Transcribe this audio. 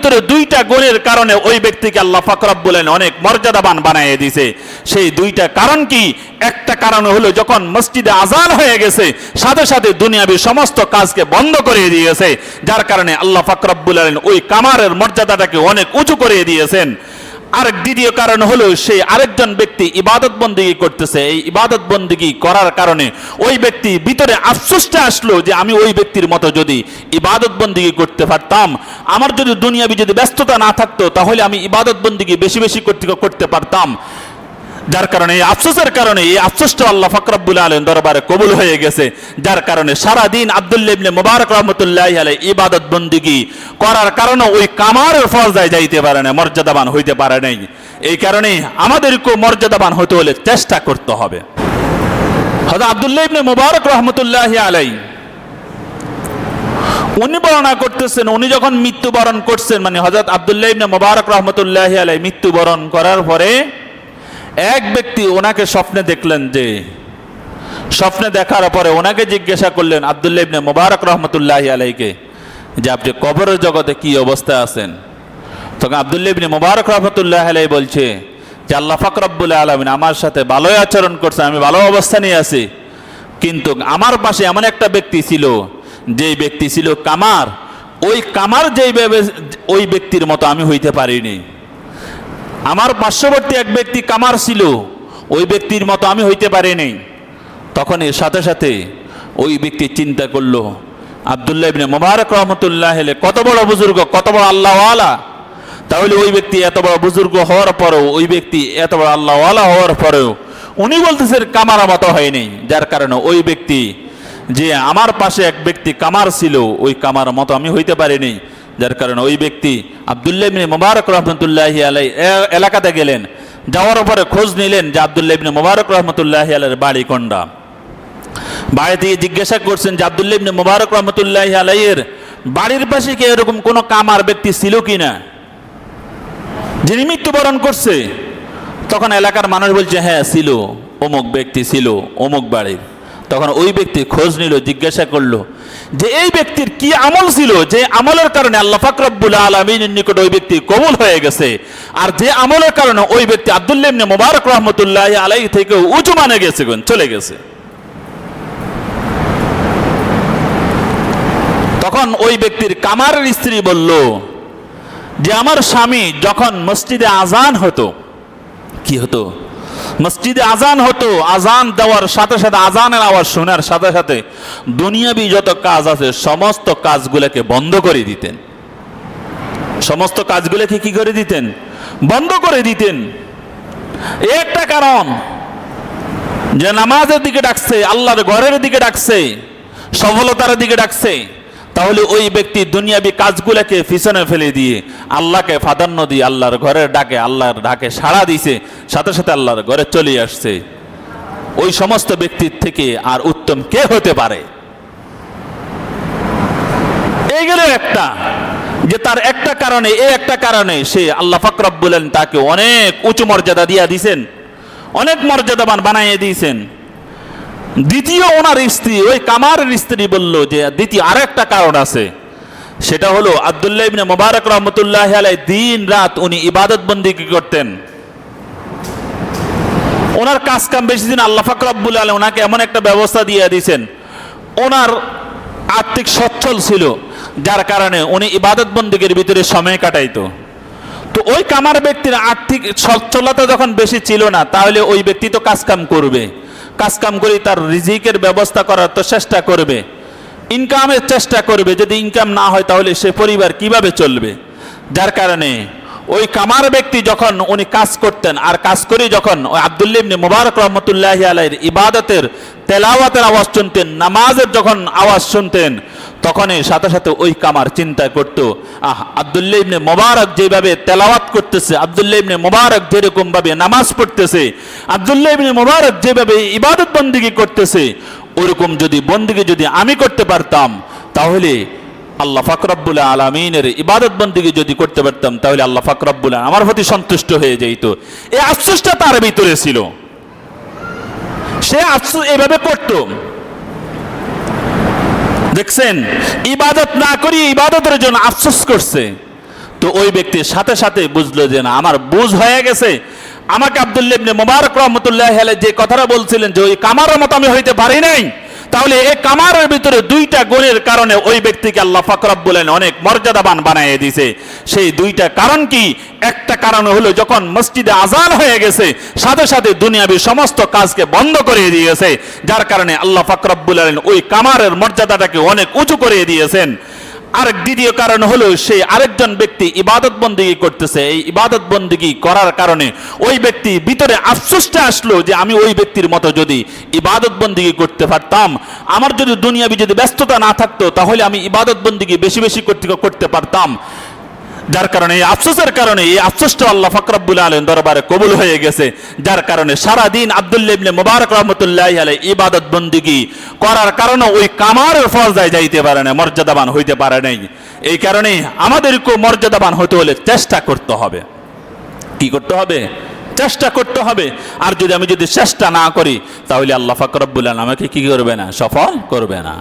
ভিতরে দুইটা গুণের কারণে ওই ব্যক্তিকে আল্লাহ ফাকরাবুলেন অনেক মর্যাদাবান বানিয়ে দিছে সেই দুইটা কারণ কি? একটা কারণ হলো যখন মসজিদে আজান হয়ে গেছে, সাথে সাথে দুনিয়াবি সমস্ত কাজকে বন্ধ করে দিয়েছে। যার কারণে আল্লাহ ফাকরাব বলেন ওই কামারের মর্যাদাটাকে অনেক উঁচু করে দিয়েছেন। আরেক দ্বিতীয় কারণ হলো সেই আরেকজন ব্যক্তি ইবাদত বন্দিগি করতেছে। এই ইবাদত বন্দিগি করার কারণে ওই ব্যক্তি ভিতরে আফসোসটা আসলো যে আমি ওই ব্যক্তির মতো যদি ইবাদত বন্দিগি করতে পারতাম, আমার যদি দুনিয়াবি যদি ব্যস্ততা না থাকতো, তাহলে আমি ইবাদত বন্দিগি বেশি বেশি করতে করতে পারতাম। যার কারণে, এই আফসোসের কারণে, এই আফসোসটা আল্লাহ ফাকরাবুল আলম দরবারে কবুল হয়ে গেছে। যার কারণে সারা দিন আব্দুল্লাহ ইবনে মুবারক রহমতুল্লাহ আলাই ইবাদত বন্দিগি করার কারণে ওই কামারের ফরজায় যাইতে পারে না মর্যাদাবান হইতে পারে নাই। এই কারণে আমাদেরকেও মর্যাদাবান হতে হলে চেষ্টা করতে হবে। হয়তো আব্দুল্লাহ ইবনে মুবারক রহমতুল্লাহ আলাই উনি বর্ণনা করতেছেন, উনি যখন মৃত্যুবরণ করছেন মানে হজরত আব্দুল্লাহ ইবনে মুবারক রহমতুল্লাহ আলাই মৃত্যুবরণ করার পরে এক ব্যক্তি ওনাকে স্বপ্নে দেখলেন যে, স্বপ্নে দেখার পরে ওনাকে জিজ্ঞাসা করলেন, আব্দুল্লাহ ইবনে মুবারক রহমতুল্লাহ আলাইকে যে আপনি কবরের জগতে কি অবস্থায় আছেন? তখন আব্দুল্লাহ ইবনে মুবারক রহমতুল্লাহ আলাই বলছে, যে আল্লাহ ফাকরাবুল আলমিন আমার সাথে ভালোই আচরণ করছে, আমি ভালো অবস্থানে আছি। কিন্তু আমার পাশে এমন একটা ব্যক্তি ছিল, যেই ব্যক্তি ছিল কামার। ওই কামার যেই ব্যবে- ওই ব্যক্তির মতো আমি হইতে পারিনি। আমার পার্শ্ববর্তী এক ব্যক্তি কামার ছিল, ওই ব্যক্তির মতো আমি হইতে পারিনি তখন এর সাথে সাথে ওই ব্যক্তি চিন্তা করল, আবদুল্লাহ ইবনে মোবারক রহমতুল্লাহ হেলে কত বড় বুজুর্গ, কত বড় আল্লাহওয়ালা? তাহলে ওই ব্যক্তি এত বড় বুজুর্গ হওয়ার পরেও, ওই ব্যক্তি এত বড় আল্লাহওয়ালা হওয়ার পরেও উনি বলতেছেন কামার মতো হয়নি যার কারণে ওই ব্যক্তি যে আমার পাশে এক ব্যক্তি কামার ছিল, ওই কামার মতো আমি হইতে পারিনি যার কারণে ওই ব্যক্তি আবদুল্লাহ ইবনে মোবারক রহমতুল্লাহ আলাই এলাকাতে গেলেন। যাওয়ার পরে খোঁজ নিলেন যে আবদুল্লাহ ইবনে মোবারক রহমতুল্লাহ আলের বাড়ি কোনটা। বাড়ি থেকে জিজ্ঞাসা করছেন যে আবদুল্লাহ ইবনে মোবারক রহমতুল্লাহ আলাইয়ের বাড়ির পাশে কি এরকম কোনো কামার ব্যক্তি ছিল কিনা? যিনি মৃত্যুবরণ করছে। তখন এলাকার মানুষ বলছে হ্যাঁ ছিল। অমুক ব্যক্তি ছিল, অমুক বাড়ির। তখন ওই ব্যক্তি খোঁজ নিল, জিজ্ঞাসা করল যে এই ব্যক্তির কি আমল ছিল? যে আমলের কারণে আল্লাহ ফাকরাবুল আলমিনের নিকট ওই ব্যক্তি কবুল হয়ে গেছে। আর যে আমলের কারণে ওই ব্যক্তি আব্দুল্লাহ ইবনে মোবারক রহমতুল্লাহ আলাই থেকে উঁচু মানে গেছে চলে গেছে। তখন ওই ব্যক্তির কামারের স্ত্রী বলল, যে আমার স্বামী যখন মসজিদে আজান হতো, কি হতো? মসজিদে আজান হতো, আজান দেওয়ার সাথে সাথে আজানের আওয়াজ শোনার সাথে সাথে দুনিয়াবি যত কাজ আছে, সমস্ত কাজগুলোকে বন্ধ করে দিতেন। সমস্ত কাজগুলোকে কি করে দিতেন? বন্ধ করে দিতেন। একটা কারণ যে নামাজের দিকে ডাকছে, আল্লাহর ঘরের দিকে ডাকছে, সফলতার দিকে ডাকছে। তাহলে ওই ব্যক্তি দুনিয়াবি কাজগুলোকে পিছনে ফেলে দিয়ে আল্লাহকে প্রাধান্য দিয়ে আল্লাহর ঘরের ডাকে, আল্লাহর ডাকে সাড়া দিছে, সাথে সাথে আল্লাহর ঘরে চলে আসছে। ওই সমস্ত ব্যক্তির থেকে আর উত্তম কে হতে পারে? এই গেল একটা, যে তার একটা কারণে এই একটা কারণে সে আল্লাহ ফাকরাব বলেন তাকে অনেক উঁচু মর্যাদা দিয়া দিছেন, অনেক মর্যাদাবান বানাইয়ে দিয়েছেন দ্বিতীয় ওনার স্ত্রী, ওই কামারের স্ত্রী বলল যে, দ্বিতীয় আর একটা কারণ আছে। সেটা হলো, আবদুল্লাহ ইবনে মোবারক রহমতুল্লাহ আলাই দিন রাত উনি ইবাদত বন্দি করতেন? ওনার কাজ কাম বেশি দিন আল্লাহ ফাকরাবুল আলম ওনাকে এমন একটা ব্যবস্থা দিয়ে দিয়েছেন। ওনার আর্থিক সচ্ছল ছিল, যার কারণে উনি ইবাদত বন্দীগের ভিতরে সময় কাটাইতো। তো ওই কামার ব্যক্তির আর্থিক সচ্ছলতা যখন বেশি ছিল না, তাহলে ওই ব্যক্তি তো কাজকাম করবে। কাজকাম করে, তার রিজিকের ব্যবস্থা করার তো চেষ্টা করবে। ইনকামের চেষ্টা করবে, যদি ইনকাম না হয় তাহলে সে পরিবার কীভাবে চলবে? যার কারণে ওই কামার ব্যক্তি যখন উনি কাজ করতেন, আর কাজ করে যখন, ওই আবদুল্লিমনি মুবারক রহমতুল্লাহ আলাইয়ের ইবাদতের তেলাওয়াতের আওয়াজ শুনতেন, নামাজের যখন আওয়াজ শুনতেন, তখনই সাথে সাথে ওই কামার চিন্তা করত আহ, আবদুল্লাহ ইবনে মোবারক যেভাবে তেলাওয়াত করতেছে, আবদুল্লাহ ইবনে মোবারক যেরকম ভাবে নামাজ পড়তেছে, আবদুল্লাহ ইবনে মোবারক যেভাবে ইবাদত বন্দিগি করতেছে, ওরকম যদি বন্দিগি যদি আমি করতে পারতাম, তাহলে আল্লাহ ফাকরাবুল আলমিনের ইবাদত বন্দিগি যদি করতে পারতাম, তাহলে আল্লাহ ফাকরাবুল আমার প্রতি সন্তুষ্ট হয়ে যেত এই আফসোসটা তার ভিতরে ছিল। সে আফসুস এভাবে পড়তো দেখছেন? ইবাদত না করি ইবাদতের জন্য আফসোস করছে। তো ওই ব্যক্তির সাথে সাথে বুঝলো যে না, আমার বুঝ হয়ে গেছে। আমাকে আব্দুল্লাহ ইবনে মোবারক রহমতুল্লাহ যে কথাটা বলছিলেন যে ওই কামার মতো আমি হইতে পারি নাই। তাহলে এই কামারের ভিতরে দুইটা গুণের কারণে ওই ব্যক্তিকে আল্লাহ ফাকরাব বলেন অনেক মর্যাদাবান বানিয়ে দিছে সেই দুইটা কারণ কি? একটা কারণ হলো যখন মসজিদে আজান হয়ে গেছে, সাথে সাথে দুনিয়াবি সমস্ত কাজকে বন্ধ করে দিয়েছে। যার কারণে আল্লাহ ফাকরাব বলেন ওই কামারের মর্যাদাটাকে অনেক উঁচু করে দিয়েছেন। আর দ্বিতীয় কারণ হলো সেই আরেকজন ব্যক্তি ইবাদত বন্দিগি করতেছে। এই ইবাদত বন্দিগি করার কারণে ওই ব্যক্তি ভিতরে আফসোসটা আসলো যে আমি ওই ব্যক্তির মতো যদি ইবাদত বন্দিগি করতে পারতাম। আমার যদি দুনিয়াবি যদি ব্যস্ততা না থাকতো, তাহলে আমি ইবাদত বন্দিগি বেশি বেশি করতে পারতাম। যার কারণে, এই আফসোসের কারণে, এই আফসোসটা আল্লাহ ফাকরাবুল আলম দরবারে কবুল হয়ে গেছে। যার কারণে সারা দিন আব্দুল্লাহ ইবনে মুবারক রহমতুল্লাহ আলাই ইবাদত বন্দিগি করার কারণে ওই কামারের ফরজায় যাইতে পারে না, মর্যাদাবান হইতে পারে নাই। এই কারণে আমাদেরকেও মর্যাদাবান হতে হলে চেষ্টা করতে হবে। কি করতে হবে? চেষ্টা করতে হবে। আর যদি আমি যদি চেষ্টা না করি, তাহলে আল্লাহ ফাকরাবুল আলম আমাকে কি করবে না? সফল করবে না।